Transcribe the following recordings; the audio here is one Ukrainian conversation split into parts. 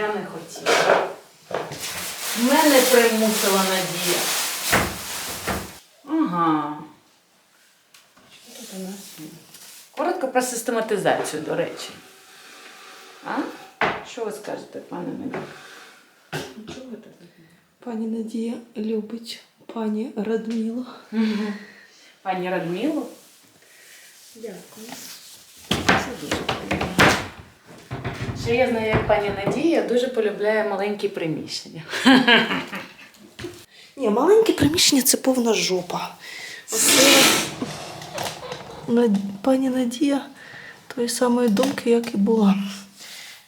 я не хотіла. Мене примусила Надія. Ага. Що тут у нас? Коротко про систематизацію, до речі. А? Що ви скажете, пане Надія? Нічого не Пані Надія любить пані Радмілу. Пані Радмило? Дякую. Це дуже приємно. Ще я знаю, як пані Надія дуже полюбляє маленькі приміщення. Ні, маленьке приміщення це повна жопа. Оце Над- пані Надія тої самої думки, як і була.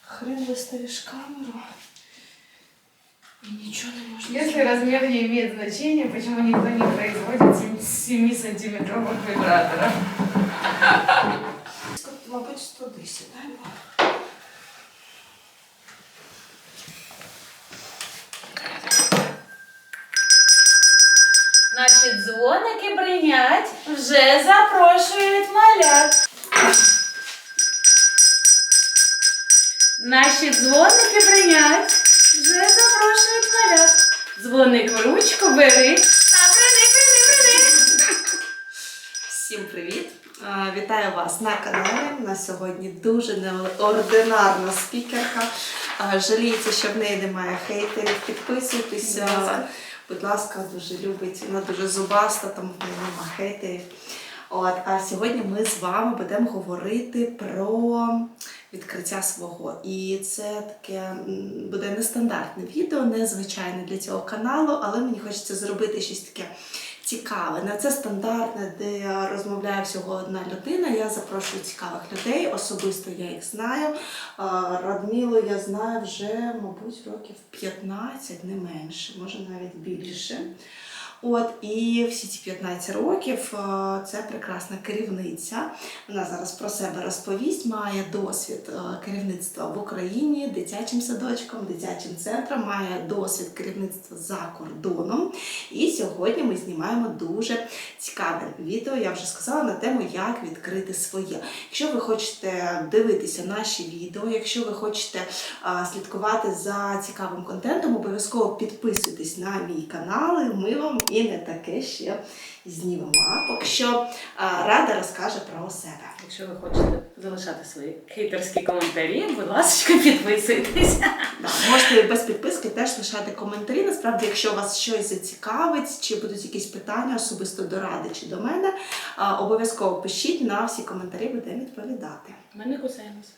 Хрен виставиш камеру і нічого не можна. Если размер не имеет значения, почему никто не производит 7-сантиметровых вибраторов? Мабуть, 110, дай Бог. Вже запрошують малят. Наші дзвоники бринять, вже запрошують малят. Дзвоник в ручку бери та брини, брини, брини. Всім привіт! Вітаю вас на каналі. У нас сьогодні дуже неординарна спікерка. Жаліється, що в неї немає хейтерів. Підписуйтеся. Будь ласка. Дуже любить. Вона дуже зубаста, тому в немає хейтерів. От, а сьогодні ми з вами будемо говорити про відкриття свого. І це таке буде нестандартне відео, незвичайне для цього каналу, але мені хочеться зробити щось таке цікаве. Не це стандартне, де розмовляє всього одна людина. Я запрошую цікавих людей. Особисто я їх знаю. Радмілу я знаю вже, мабуть, років 15, не менше, може навіть більше. От і всі ці 15 років е, це прекрасна керівниця. Вона зараз про себе розповість, має досвід е, керівництва в Україні, дитячим садочком, дитячим центром, має досвід керівництва за кордоном. І сьогодні ми знімаємо дуже цікаве відео. Я вже сказала на тему, як відкрити своє. Якщо ви хочете дивитися наші відео, якщо ви хочете слідкувати за цікавим контентом, обов'язково підписуйтесь на мій канал. і Ми вам і не таке ще знімемо. А поки що Рада розкаже про себе. Якщо ви хочете залишати свої хейтерські коментарі, будь ласка, підписуйтесь. Да, можете без підписки теж лишати коментарі. Насправді, якщо вас щось зацікавить, чи будуть якісь питання особисто до ради чи до мене, обов'язково пишіть на всі коментарі, будемо відповідати. Ми не кусаємося.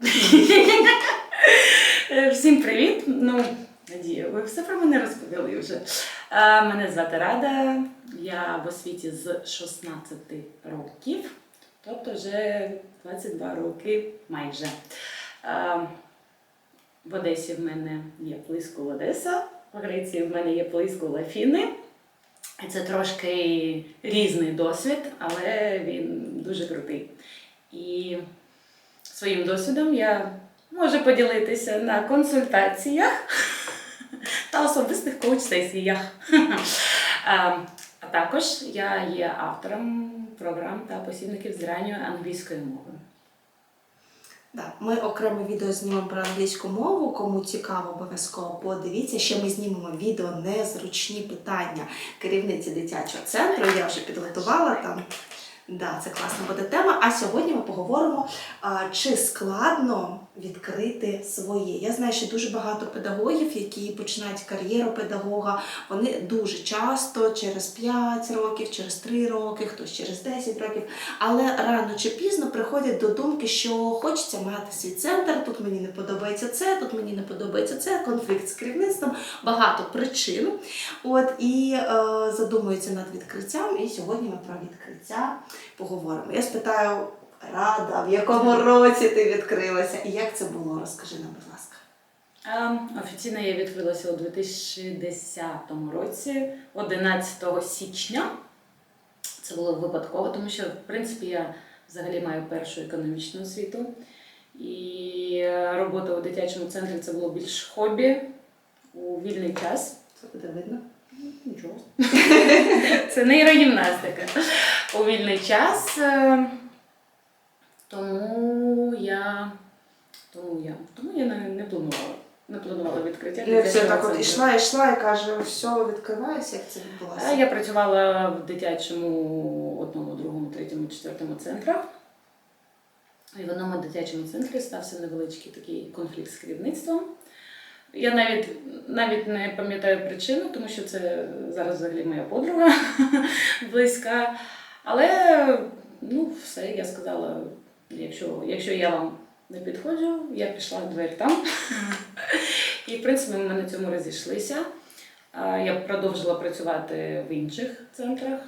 Всім привіт! Ну, Надія, ви все про мене розповіли вже. Е, Мене звати Рада, я в освіті з 16 років, тобто вже 22 роки майже. Е, В Одесі в мене є Плискул Одеса, в Греції в мене є Плискул Афіни. Це трошки різний досвід, але він дуже крутий. І своїм досвідом я можу поділитися на консультаціях та особистих коуч-сесіях. А а також я є автором програм та посібників з ранньої англійської мови. Да, ми окреме відео знімемо про англійську мову. Кому цікаво, обов'язково подивіться. Ще ми знімемо відео незручні питання керівниці дитячого центру. Я вже підготувала там. Да, це класна буде тема. А сьогодні ми поговоримо, чи складно відкрити своє. Я знаю, що дуже багато педагогів, які починають кар'єру педагога, вони дуже часто через 5 років, через 3 роки, хтось через 10 років, але рано чи пізно приходять до думки, що хочеться мати свій центр. Тут мені не подобається це, тут мені не подобається це, конфлікт з керівництвом, багато причин. От і е, задумуються над відкриттям. І сьогодні ми про відкриття поговоримо. Я спитаю, Рада, в якому році ти відкрилася і як це було? Розкажи нам, будь ласка. Офіційно я відкрилася у 2010 році, 11 січня. Це було випадково, тому що, в принципі, я взагалі маю першу економічну освіту. І е, робота у дитячому центрі це було більш хобі у вільний час. Це буде видно. Нічого. Це нейрогімнастика. У вільний час. е, Тому я Тому я, тому я не, не планувала. Не планувала відкриття. І все так от ішла, ішла і каже, все, відкривайся, як це відбулося. Я працювала в дитячому одному, другому, третьому, четвертому центрах. І в одному дитячому центрі стався невеличкий такий конфлікт з керівництвом. Я навіть, навіть не пам'ятаю причину, тому що це зараз взагалі моя подруга близька. Але ну, все, я сказала, якщо, якщо я вам не підходжу, я пішла в двері там. І, в принципі, ми на цьому розійшлися. Я продовжила працювати в інших центрах.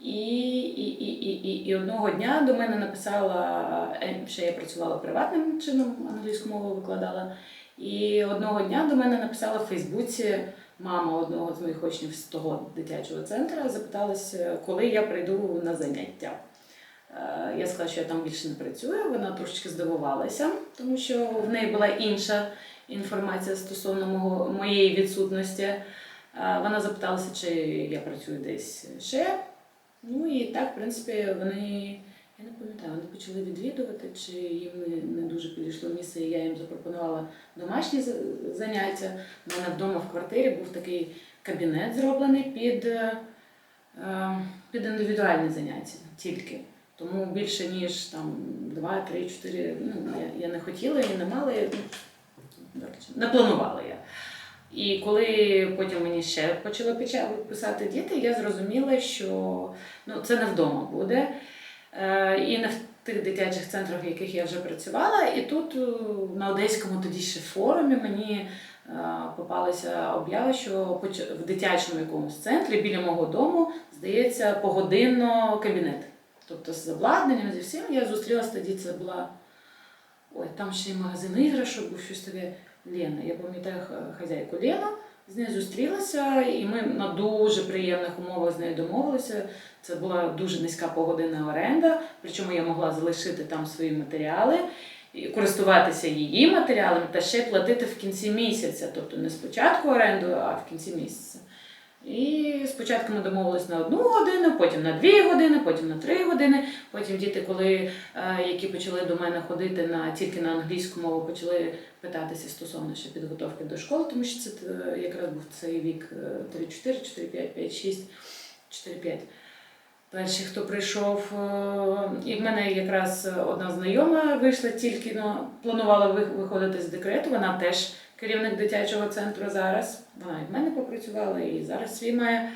І, і, і, і, і, одного дня до мене написала, е, ще я працювала приватним чином, англійську мову викладала. І одного дня до мене написала в Фейсбуці мама одного з моїх учнів з того дитячого центру, запиталася, коли я прийду на заняття. Е, Я сказала, що я там більше не працюю. Вона трошечки здивувалася, тому що в неї була інша інформація стосовно мого, моєї відсутності. Е, Вона запиталася, чи я працюю десь ще. Ну і так, в принципі, вони, я не пам'ятаю, вони почали відвідувати, чи їм не, не дуже підійшло місце, і я їм запропонувала домашні заняття. У мене вдома в квартирі був такий кабінет зроблений під, е, е, під індивідуальні заняття тільки. Тому більше ніж там 2, 3, 4, ну, я, я не хотіла і не мала, і, ну, не планувала я. І коли потім мені ще почали писати діти, я зрозуміла, що ну, це не вдома буде. Е, і не в тих дитячих центрах, в яких я вже працювала. І тут е, на одеському тоді ще форумі мені е, попалася об'ява, що в дитячому якомусь центрі біля мого дому здається погодинно кабінет. Тобто з обладнанням, зі всім я зустрілася тоді. Це була ой, там ще й магазин іграшок, був щось таке Лена. Я пам'ятаю хазяйку Лену. З нею зустрілася, і ми на дуже приємних умовах з нею домовилися. Це була дуже низька погодинна оренда, причому я могла залишити там свої матеріали, і користуватися її матеріалами та ще платити в кінці місяця, тобто не спочатку оренду, а в кінці місяця. І спочатку ми домовились на одну годину, потім на дві години, потім на три години. Потім діти, коли е, які почали до мене ходити на тільки на англійську мову, почали питатися стосовно ще підготовки до школи, тому що це е, якраз був цей вік е, 3-4, 4-5, 5-6, 4-5. Перші, хто прийшов, е, і в мене якраз одна знайома вийшла тільки, ну, планувала виходити з декрету. Вона теж керівник дитячого центру зараз. Вона і в мене попрацювала, і зараз свій має.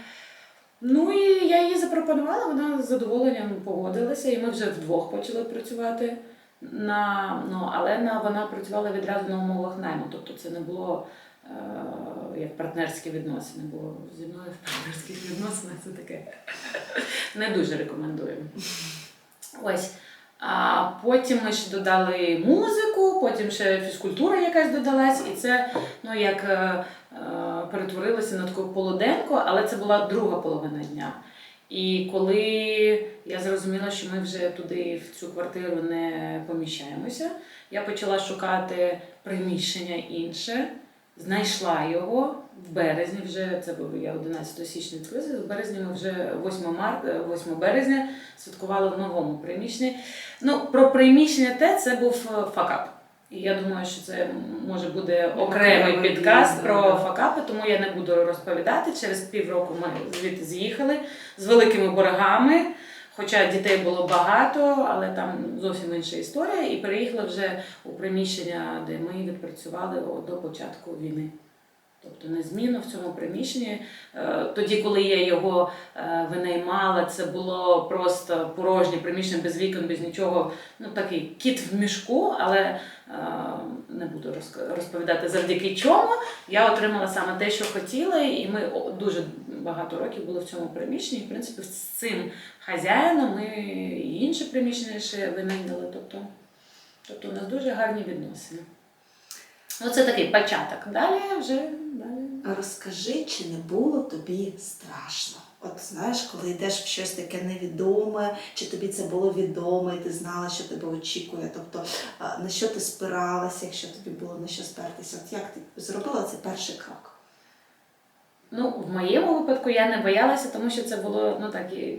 Ну і я їй запропонувала, вона з задоволенням погодилася, і ми вже вдвох почали працювати. На, ну, але на, вона працювала відразу на умовах найму, тобто це не було е, як партнерські відносини, бо зі мною в партнерських відносинах це таке не дуже рекомендую. Ось. А потім ми ще додали музику, потім ще фізкультура якась додалась, і це ну, як е, е, перетворилося на таку полуденку, але це була друга половина дня. І коли я зрозуміла, що ми вже туди в цю квартиру не поміщаємося, я почала шукати приміщення інше, знайшла його в березні, вже це був я 11 січня відкрилася, в березні ми вже 8, марта, 8 березня святкували в новому приміщенні. Ну, про приміщення те це був е, факап. І я думаю, що це може буде окремий Окремий підкаст про факапи, тому я не буду розповідати. Через півроку ми звідти з'їхали з великими боргами. Хоча дітей було багато, але там зовсім інша історія. І переїхали вже у приміщення, де ми відпрацювали до початку війни. Тобто незмінно в цьому приміщенні. Е, Тоді, коли я його е, винаймала, це було просто порожнє приміщення без вікон, без нічого. Ну такий кіт в мішку, але е, не буду розповідати завдяки чому. Я отримала саме те, що хотіла, і ми дуже багато років були в цьому приміщенні. І, в принципі, з цим хазяїном ми інше приміщення ще винайняли. Тобто, тобто у нас дуже гарні відносини. Оце такий початок. Далі вже далі. Розкажи, чи не було тобі страшно? От знаєш, коли йдеш в щось таке невідоме, чи тобі це було відомо, і ти знала, що тебе очікує? Тобто на що ти спиралася, якщо тобі було на що спертися? От як ти зробила цей перший крок? Ну, в моєму випадку я не боялася, тому що це було ну так і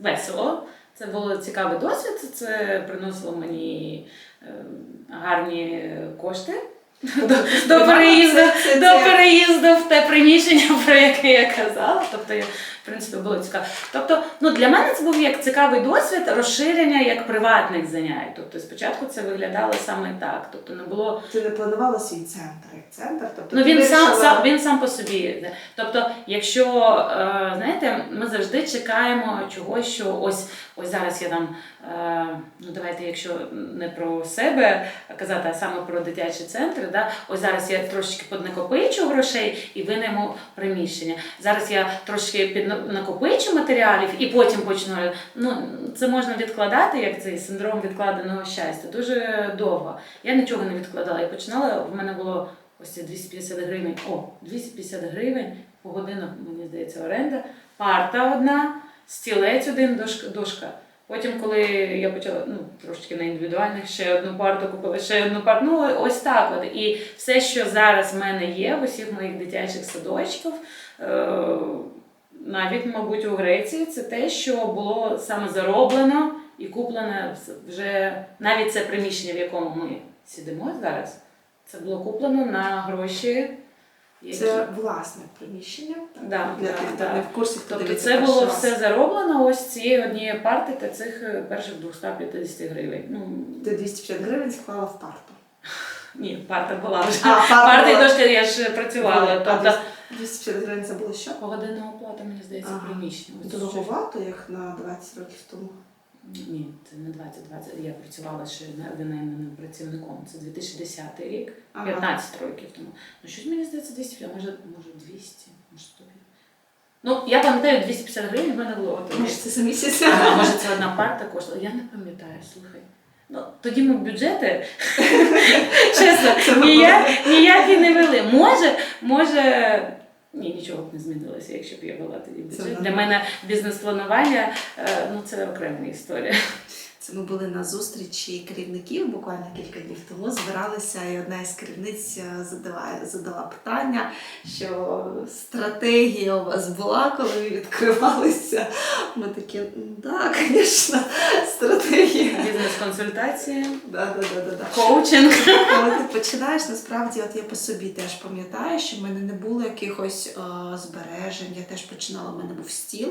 весело. Це був цікавий досвід, це приносило мені е, гарні кошти. До, до переїзду, до переїзду в те приміщення, про яке я казала. Тобто, я, в принципі, було цікаво. Тобто, ну для мене це був як цікавий досвід розширення як приватних занять. Тобто, спочатку це виглядало саме так. Тобто, не було Ти не планувала свій центр як центр? Тобто Ну він сам, вирішила- сам він сам по собі. Тобто, якщо е, знаєте, ми завжди чекаємо чогось, що ось ось зараз я там. Е, ну давайте, якщо не про себе казати, а саме про дитячі центри, да, ось зараз я трошечки поднакопичу грошей і винайму приміщення. Зараз я трошки піднакопичу матеріалів і потім почну. Ну це можна відкладати, як цей синдром відкладеного щастя, дуже довго. Я нічого не відкладала. Я починала, в мене було ось ці 250 гривень. О, 250 гривень по годину, мені здається, оренда, парта одна, стілець один, дошка. Потім, коли я почала ну, трошки на індивідуальних, ще одну парту купила, ще одну парту. Ну, ось так от. І все, що зараз в мене є в усіх моїх дитячих садочків, е, навіть, мабуть, у Греції, це те, що було саме зароблено і куплене вже навіть це приміщення, в якому ми сидимо зараз, це було куплено на гроші. Які... Це власне приміщення. так? Да, Для да, тих, хто да. не в курсі, Тобто це було раз. все зароблено ось цієї однієї парти та цих е, перших 250 гривень. Ну, Ти 250 гривень склала в парту. ні, парта була вже. А, парта Парта і була. дошка я ж працювала. Тобто 250 гривень це було що? погодинна оплата, мені здається, Ага. приміщення. Ось щось- Дороговато, як на 20 років тому. Ні, це не 2020. Я працювала ще на- винайманим працівником. Це 2010 рік, Ага. 15 років тому. Ну щось мені здається 200, а може, може 200, може 100. Ну, я пам'ятаю, 250 гривень в мене було. от Може, це за місяць? А може це одна парта коштувала? Я не пам'ятаю, слухай. Ну, тоді ми бюджети, чесно, ніякі не вели. Може, може. Ні, нічого б не змінилося, якщо б я вела тоді бюджет. Для мене бізнес-планування е, ну, це окрема історія. Це ми були на зустрічі керівників буквально кілька днів тому. Збиралися, і одна із керівниць е, задала, задала питання, що стратегія у вас була, коли ви відкривалися. Ми такі, «М, да, звісно, стратегія. Бізнес-консультації, Да, да, да, да, да. коучинг. Коли ти починаєш, насправді, от я по собі теж пам'ятаю, що в мене не було якихось е, збережень. Я теж починала, в мене був стіл,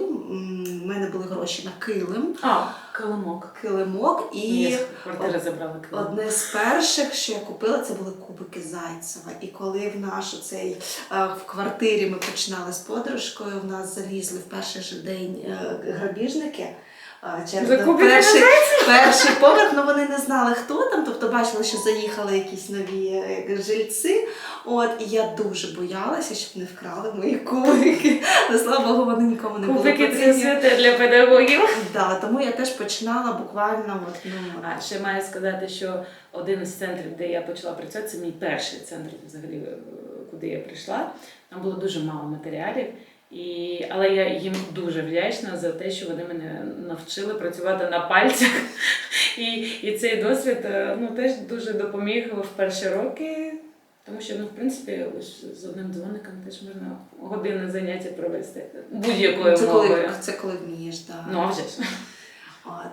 в мене були гроші на килим, А, килимок. Килимок і. Квартира забрала килимок. Одне з перших, що я купила, це були кубики Зайцева. І коли в наш цей е, в квартирі ми починали з подорожкою, в нас залізли в перший же день е, грабіжники. Через За перший, перший поверх, ну вони не знали, хто там, тобто бачили, що заїхали якісь нові е, жильці. От, і я дуже боялася, щоб не вкрали мої кубики. Ну, слава Богу, вони нікому не були Кубики це святе для педагогів. Да, тому я теж починала буквально от, ну, А ще маю сказати, що один із центрів, де я почала працювати, це мій перший центр, взагалі, е, куди я прийшла. Там було дуже мало матеріалів. І, але я їм дуже вдячна за те, що вони мене навчили працювати на пальцях. І, і цей досвід е, ну, теж дуже допоміг в перші роки. Тому що, ну, в принципі, ось з одним дзвоником теж можна години заняття провести будь-якою це мовою. коли, це коли вмієш, так. Ну, а вже ж.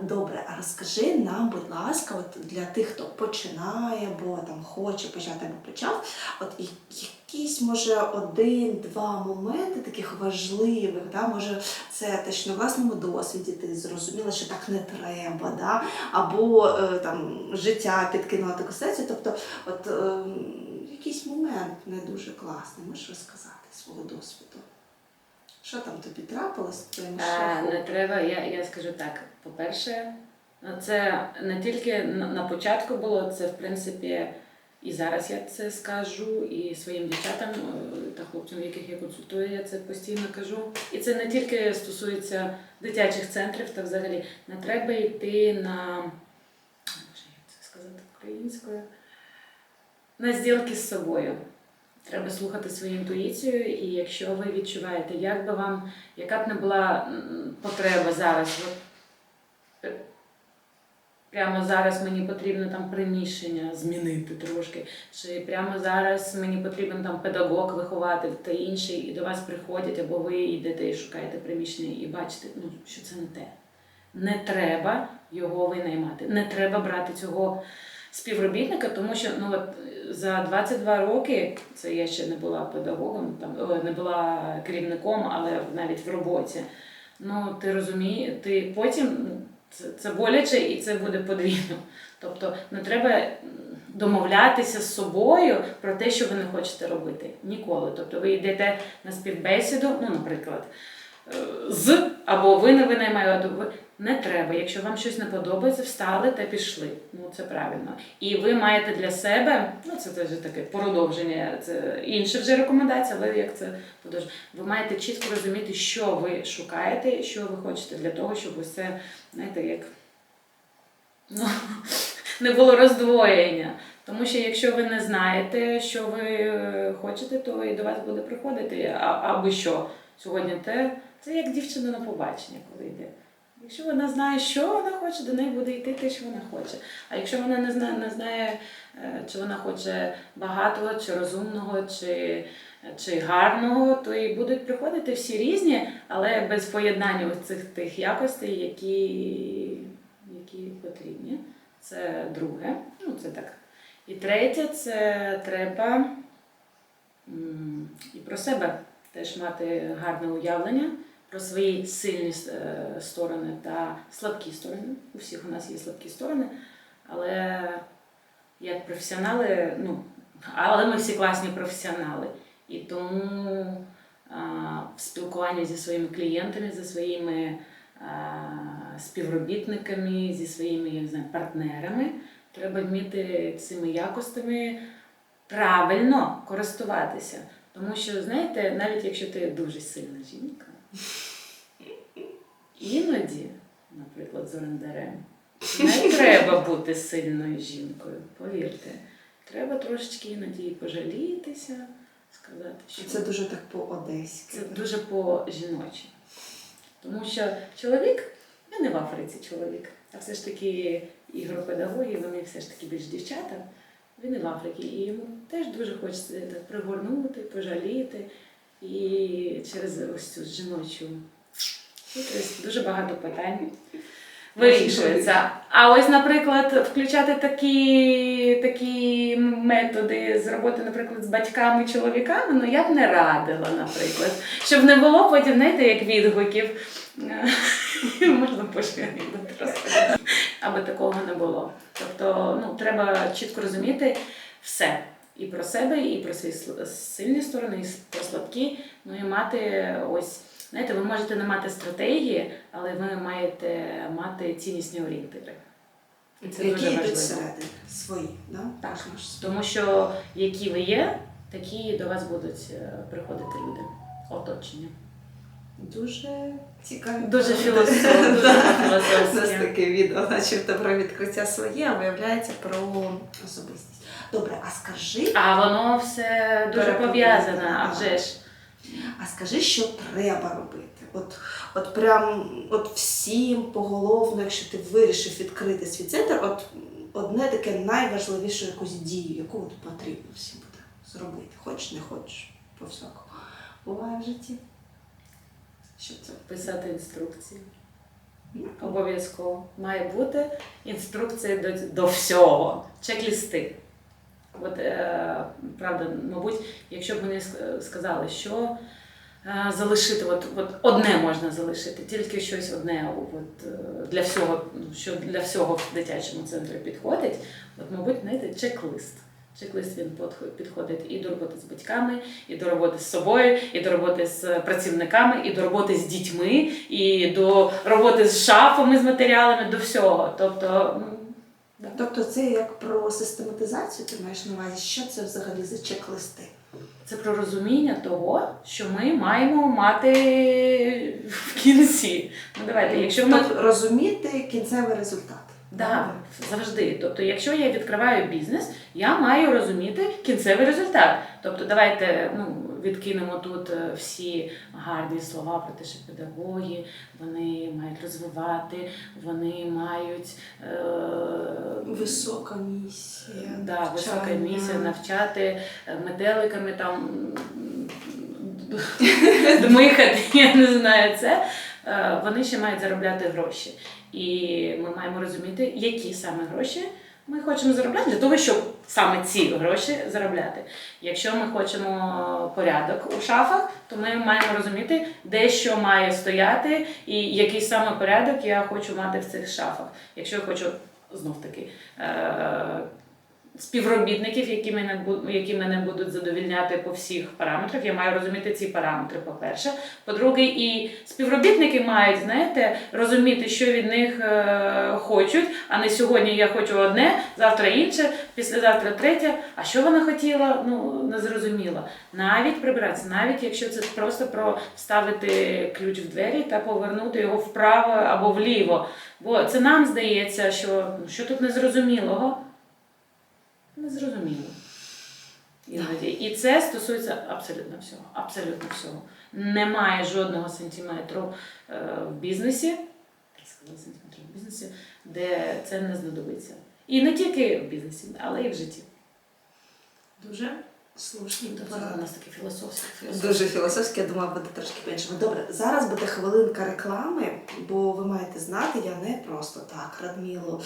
Добре, а розкажи нам, будь ласка, от для тих, хто починає, або там хоче почати або почав, от якісь може один-два моменти таких важливих, да? може це те, що на власному досвіді ти зрозуміла, що так не треба, да? або е, там життя підкинуло таку сесію. Тобто, от е, якийсь момент не дуже класний, можеш розказати свого досвіду. Що там тобі трапилось Е. Не треба, я, я скажу так. По-перше, це не тільки на, початку було, це в принципі і зараз я це скажу, і своїм дівчатам е, та хлопцям, яких я консультую, я це постійно кажу. І це не тільки стосується дитячих центрів, та взагалі не треба йти на Боже, як це сказати українською, на зділки з собою. Треба слухати свою інтуїцію, і якщо ви відчуваєте, як би вам, яка б не була потреба зараз, прямо зараз мені потрібно там приміщення змінити трошки, чи прямо зараз мені потрібен там педагог, вихователь та інший, і до вас приходять, або ви йдете і шукаєте приміщення і бачите, ну, що це не те. Не треба його винаймати, не треба брати цього співробітника, тому що ну от е, за 22 роки це я ще не була педагогом, там не була керівником, але навіть в роботі. Ну ти розумієш, ти потім ну, це, це боляче і це буде подвійно. Тобто не треба домовлятися з собою про те, що ви не хочете робити. Ніколи. Тобто ви йдете на співбесіду, ну, наприклад, е, з або ви не винаймаєте, ви не треба. Якщо вам щось не подобається, встали та пішли. Ну це правильно. І ви маєте для себе, ну це теж таке продовження, це інша вже рекомендація, але як це подовження. Ви маєте чітко розуміти, що ви шукаєте, що ви хочете для того, щоб це, знаєте, як ну, не було роздвоєння. Тому що якщо ви не знаєте, що ви е, хочете, то і до вас буде приходити. А, або що сьогодні те, це як дівчина на побачення, коли йде. Якщо вона знає, що вона хоче, до неї буде йти те, що вона хоче. А якщо вона не знає, не знає, е, чи вона хоче багатого, чи розумного, чи, чи гарного, то і будуть приходити всі різні, але без поєднання цих тих якостей, які, які потрібні. Це друге. Ну, це так. І третє, це треба і про себе теж мати гарне уявлення про свої сильні е, сторони та слабкі сторони. У всіх у нас є слабкі сторони, але як професіонали, ну, але ми всі класні професіонали. І тому а, в спілкуванні зі своїми клієнтами, зі своїми а, співробітниками, зі своїми я не знаю, партнерами треба вміти цими якостями правильно користуватися. Тому що, знаєте, навіть якщо ти дуже сильна жінка, іноді, наприклад, з орендарем, не треба бути сильною жінкою, повірте. Треба трошечки іноді і пожалітися, сказати, що Це дуже так по-одеськи. це дуже по-жіночі. Тому що чоловік, я не в Африці чоловік, а все ж таки ігропедагоги, вони все ж таки більш дівчата. Він і в Африці, і йому теж дуже хочеться так пригорнути, пожаліти. І через ось цю жіночу хитрість дуже багато питань вирішується. А ось, наприклад, включати такі, такі методи з роботи, наприклад, з батьками чоловіками, ну я б не радила, наприклад. Щоб не було потім, знаєте, як відгуків. Можна анекдот розказати. Аби такого не було. Тобто, ну, треба чітко розуміти все. І про себе, і про свої сильні сторони, і про слабкі. Ну і мати ось, знаєте, ви можете не мати стратегії, але ви маєте мати ціннісні орієнтири. І це Які дуже важливо. свої, да? Так. Тому що які ви є, такі до вас будуть е, приходити люди, оточення. Дуже цікаві. Дуже філософське. У нас таке відео, начебто про відкриття своє, а виявляється про особистість. Добре, а скажи, А воно все дуже пов'язане, а вже ж. а скажи, що треба робити? От, от прям от всім поголовно, якщо ти вирішив відкрити свій центр, от одне таке найважливіше якусь дію, яку от потрібно всім буде зробити. Хоч не хочеш, по всякому. Буває в житті. Що це? Писати інструкції. Обов'язково. Має бути інструкція до, до всього. Чек-лісти. От, е, правда, мабуть, якщо б вони сказали, що е, залишити, от, от одне можна залишити, тільки щось одне от, е, для всього, що для всього в дитячому центрі підходить, от, мабуть, знаєте, чек-лист. Чек-лист він подхо- підходить і до роботи з батьками, і до роботи з собою, і до роботи з працівниками, і до роботи з дітьми, і до роботи з шафами, з матеріалами, до всього. Тобто, да. Тобто це як про систематизацію, ти маєш на увазі, що це взагалі за чек-листи? Це про розуміння того, що ми маємо мати в кінці. Ну давайте, якщо ми Тобто розуміти кінцевий результат. Да, завжди. Тобто, якщо я відкриваю бізнес, я маю розуміти кінцевий результат. Тобто, давайте ну, відкинемо тут е, всі гарні слова про те, що педагоги вони мають розвивати, вони мають е, Висока місія. Да, висока місія навчати е, метеликами там дмихати, я не знаю це. е, вони ще мають заробляти гроші. І ми маємо розуміти, які саме гроші ми хочемо заробляти для того, щоб саме ці гроші заробляти. Якщо ми хочемо порядок у шафах, то ми маємо розуміти, де що має стояти і який саме порядок я хочу мати в цих шафах. Якщо я хочу знов таки. Співробітників, які мене які мене будуть задовільняти по всіх параметрах, я маю розуміти ці параметри. По-перше, по-друге, і співробітники мають знаєте розуміти, що від них е, хочуть, а не сьогодні я хочу одне, завтра інше, післязавтра третє. А що вона хотіла? Ну не зрозуміло. Навіть прибиратися, навіть якщо це просто про вставити ключ в двері та повернути його вправо або вліво. Бо це нам здається, що ну, що тут незрозумілого. Незрозуміло. Іноді. І це стосується абсолютно всього. Абсолютно всього. Немає жодного сантиметру е, в бізнесі, сантиметру в бізнесі, де це не знадобиться. І не тільки в бізнесі, але і в житті. Дуже слушні Тобто поради. у нас таке філософське. філософське. Дуже філософське, я думаю, буде трошки по-іншому. Добре, зараз буде хвилинка реклами, бо ви маєте знати, я не просто так Радмілу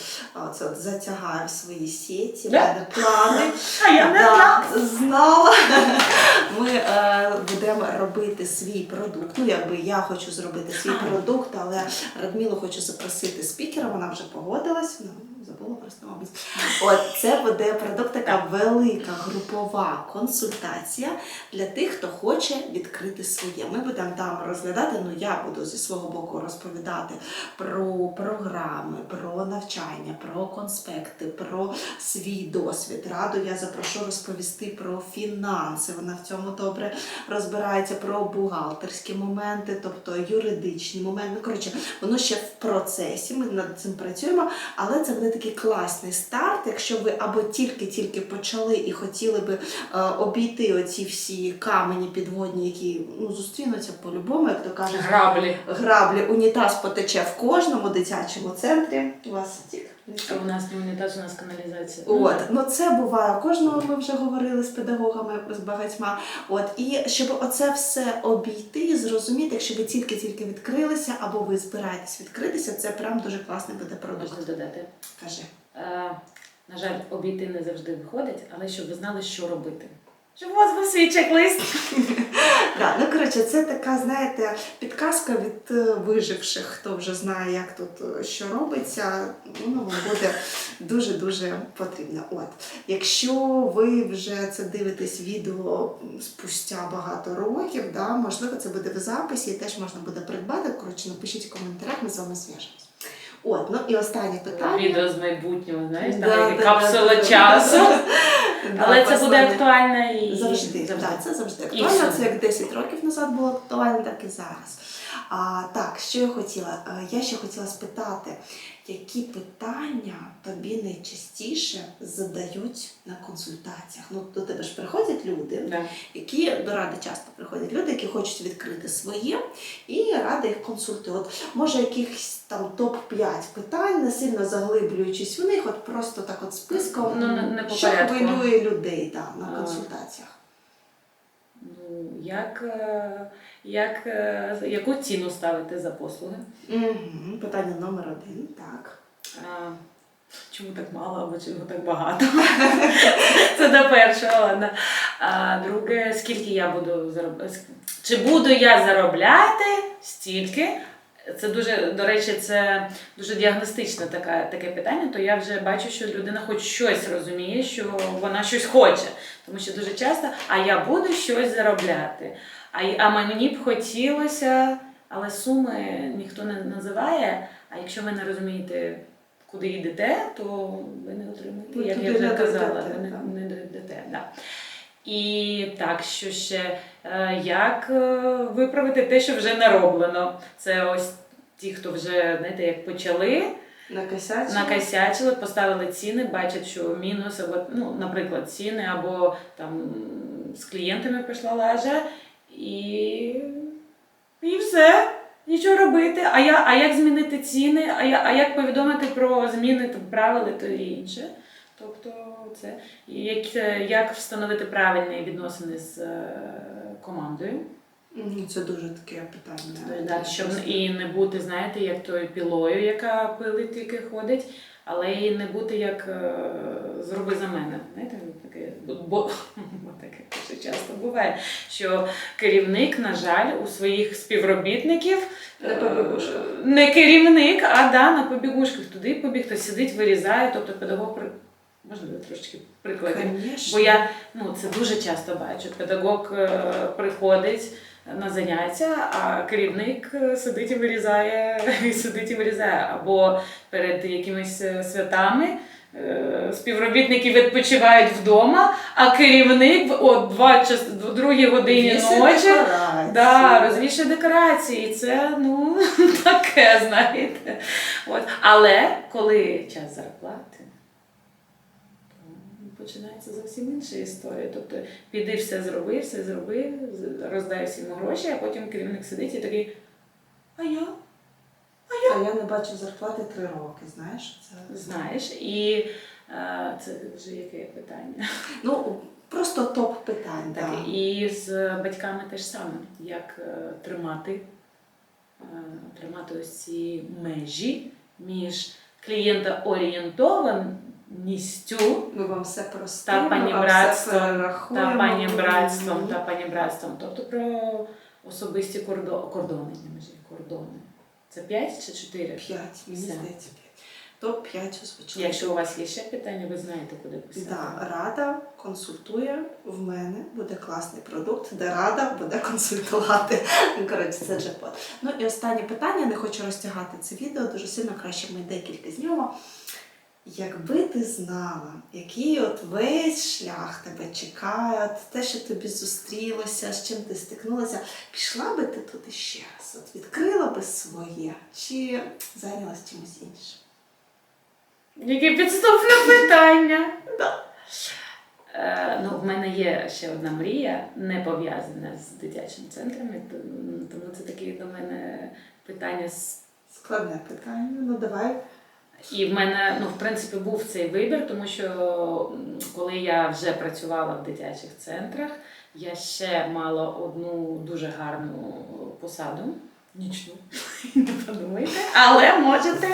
це от затягаю в свої сіті, в мене плани. А я не Да, знала. знала. Ми е, будемо робити свій продукт. Ну, якби я хочу зробити свій продукт, але Радмілу хочу запросити спікера, вона вже погодилась. Забула просто, мабуть. От це буде продукт, така велика групова консультація для тих, хто хоче відкрити своє. Ми будемо там розглядати. Ну я буду зі свого боку розповідати про програми, про навчання, про конспекти, про свій досвід. Раду я запрошу розповісти про фінанси. Вона в цьому добре розбирається про бухгалтерські моменти, тобто юридичні моменти. Ну, коротше, воно ще в процесі. Ми над цим працюємо, але це буде такий класний старт. Якщо ви або тільки-тільки почали і хотіли би е, обійти оці всі камені підводні, які ну, зустрінуться по-любому, як то кажуть, Граблі. граблі, унітаз потече в кожному дитячому центрі. У вас тік. У нас не унітаз, у нас каналізація. От, ну це буває кожного. Ми вже говорили з педагогами з багатьма. От і щоб оце все обійти і зрозуміти, якщо ви тільки-тільки відкрилися, або ви збираєтесь відкритися, це прям дуже класний буде продукт. Можна додати. Кажи. Е, на жаль, обійти не завжди виходить, але щоб ви знали, що робити. Щоб у вас був свій чек-лист. Да, ну коротше, це така, знаєте, підказка від е, виживших, хто вже знає, як тут е, що робиться. Ну, вам буде дуже-дуже потрібно. От, якщо ви вже це дивитесь відео спустя багато років, да, можливо, це буде в записі і теж можна буде придбати. Коротше, напишіть в коментарях, ми з вами зв'яжемось. От, ну і останнє питання. Відео з майбутнього, знаєш, там Да, як да, капсула да, да, часу. Да, Але це буде актуально і Завжди, завжди. Так, це завжди актуально. Це як 10 років назад було актуально, так і зараз. А, так, що я хотіла? Е, Я ще хотіла спитати, які питання тобі найчастіше задають на консультаціях? Ну, до тебе ж приходять люди, Да. які до ради часто приходять люди, які хочуть відкрити своє, і рада їх консультує. От може якихось там топ-5 питань, не сильно заглиблюючись в них, от просто так от списком, Ну, не- не що хвилює людей да, на консультаціях. Як, е, як, е, яку ціну ставити за послуги? Угу. Питання номер один. Так. А, чому так мало або чому так багато? Це до першого, ладно. А друге, скільки я буду заробляти? Чи буду я заробляти стільки? Це дуже, до речі, це дуже діагностичне таке, таке питання, то я вже бачу, що людина хоч щось розуміє, що вона щось хоче. Тому що дуже часто, а я буду щось заробляти. А, а мені б хотілося, але суми ніхто не називає. А якщо ви не розумієте, куди йдете, то ви не отримаєте, Ви як я вже казала, ви не, не дойдете. Да. І так, що ще, е, як е, виправити те, що вже нароблено. Це ось ті, хто вже, знаєте, як почали, Накосячили? накосячили, поставили ціни, бачать, що мінус, або, ну, наприклад, ціни, або там з клієнтами прийшла лажа, і, і все. Нічого робити. А, я, а як змінити ціни, а, я, а як повідомити про зміни там, правил то і інше. Тобто це як, як встановити правильні відносини з е, командою. Ну, Це дуже таке питання. Да, щоб і не бути, знаєте, як тою пілою, яка пилить тільки ходить, але і не бути як е, зроби за мене. Знаєте, таке, бо, таке дуже часто буває, що керівник, на жаль, у своїх співробітників На е, побігушках. не керівник, а да, на побігушках туди побіг, хтось сидить, вирізає, тобто педагог при- можна трошки прикладів. Бо я ну це дуже часто бачу. Педагог е, приходить на заняття, а керівник е, сидить і вирізає, і сидить і вирізає. Або перед якимись е, святами е, співробітники відпочивають вдома, а керівник о два час другій годині ночі. Да, розвішує декорації, це ну таке, знаєте. От. Але коли час зарплати, починається зовсім інша історія. Тобто піди все зроби, все зроби, роздай всім гроші, а потім керівник сидить і такий, а я? А я А я не бачу зарплати три роки, знаєш? Це... Знаєш, і е, це вже яке питання. Ну, просто топ питань. Так, Да. і з батьками теж саме, як е, тримати, е, тримати ось ці межі між клієнтоорієнтованістю Ми вам все простимо, та все панібратством, та панібратством, та панібратством. Тобто про особисті кордони, кордони, кордони. Це 5 чи 4? П'ять, мені Все. здається, п'ять. Топ 5 озвучили. Якщо у вас є ще питання, ви знаєте, куди писати. Да, рада консультує. В мене буде класний продукт, де рада буде консультувати. Ну, Коротше, це джекпот. Ну і останнє питання, не хочу розтягати це відео, дуже сильно краще ми декілька знімемо. Якби ти знала, який от весь шлях тебе чекає, те, що тобі зустрілося, з чим ти стикнулася, пішла би ти туди ще раз, от відкрила би своє, чи зайнялась чимось іншим? Яке підступне питання. Да. Е, ну, в мене є ще одна мрія, не пов'язана з дитячими центрами, тому це таке до мене питання. з- Складне питання. Ну давай. І в мене, ну, в принципі, був цей вибір, тому що коли я вже працювала в дитячих центрах, я ще мала одну дуже гарну посаду. Нічну, не подумайте, але можете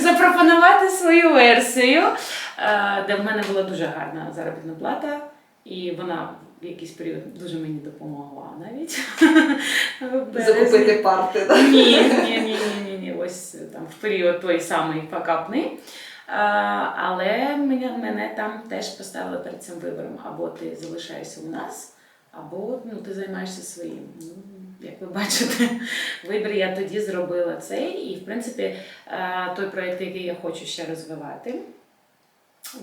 запропонувати свою версію, е, де в мене була дуже гарна заробітна плата, і вона в якийсь період дуже мені допомогла навіть. березні. парти. Ні, ні, ні, ні, ні, ні. Ось там в період той самий факапний. Але мене, мене там теж поставили перед цим вибором. Або ти залишаєшся у нас, або ну, ти займаєшся своїм. Ну, як ви бачите, вибір я тоді зробила цей. І, в принципі, той проєкт, який я хочу ще розвивати,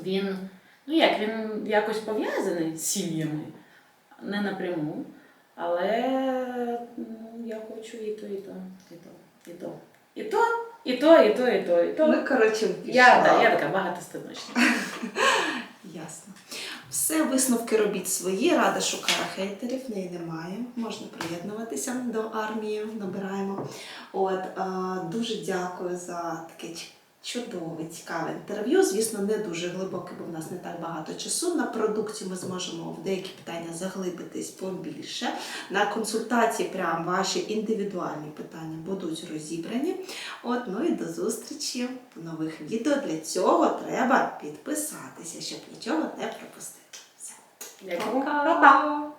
він, ну як, він якось пов'язаний з сім'ями, не напряму. Але ну, я хочу і то, і то, і то, і то. І то, і то, і то, і то, і то. Ну, коротше, я, да, я така багатостаночна. Ясно. Все, висновки робіть свої. Рада шукає хейтерів, в неї немає. Можна приєднуватися до армії, набираємо. От, дуже дякую за таке чудове, цікаве інтерв'ю. Звісно, не дуже глибоке, бо в нас не так багато часу. На продукті ми зможемо в деякі питання заглибитись побільше. На консультації прям ваші індивідуальні питання будуть розібрані. От, ну і до зустрічі в нових відео. Для цього треба підписатися, щоб нічого не пропустити. Все. Дякую. Па-па.